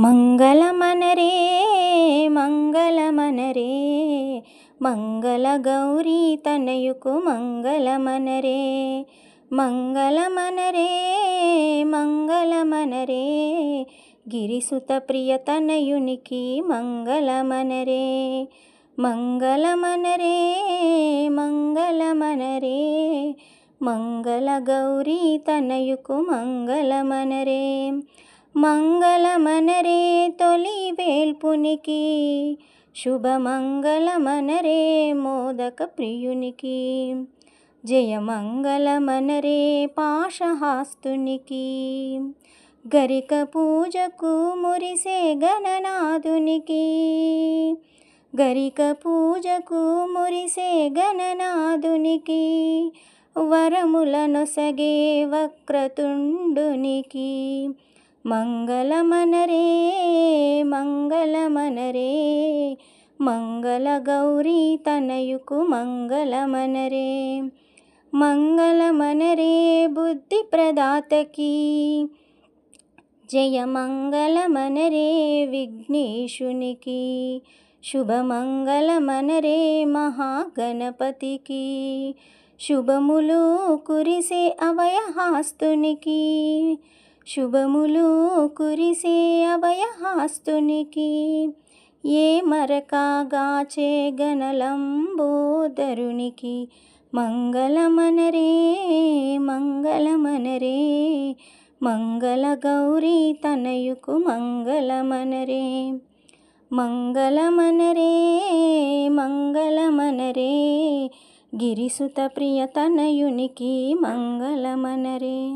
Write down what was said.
మంగళమనరే మంగళమనరే. మంగళ గౌరీ తనయుకు మంగళమనరే. మంగళమనరే మంగళమనరే. గిరిసుత ప్రియ తనయునికి మంగళమనరే. మంగళమనరే మంగళమనరే. మంగళ గౌరీ తనయుకు మంగళమనరే. మంగళమనరే తొలి వేల్పునికి. శుభమంగళమనరే మోదక ప్రియునికి. జయమంగళమనరే పాశహాస్తునికి. గరిక పూజకు మురిసే గణనాథునికి. గరిక పూజకు మురిసే గణనాథునికి. వరములనొసగే వక్రతుండునికి. మంగళమనరే మంగళమనరే మంగళ గౌరీ తనయుకు మంగళమనరే మంగళమనరే బుద్ధి ప్రదాతకి జయమంగళమనరే విఘ్నేశునికి శుభమంగళమనరే మహాగణపతికి శుభములు కురిసే అభయహాస్తునికి శుభములు కురిసే అభయహాస్తునికి ఏ మరకాగాచే గణలంబోదరునికి మంగళమనరే మంగళమనరే. మంగళ గౌరీ తనయుకు మంగళమనరే. మంగళమనరే మంగళమనరే. గిరిసుత ప్రియ తనయునికి మంగళమనరే.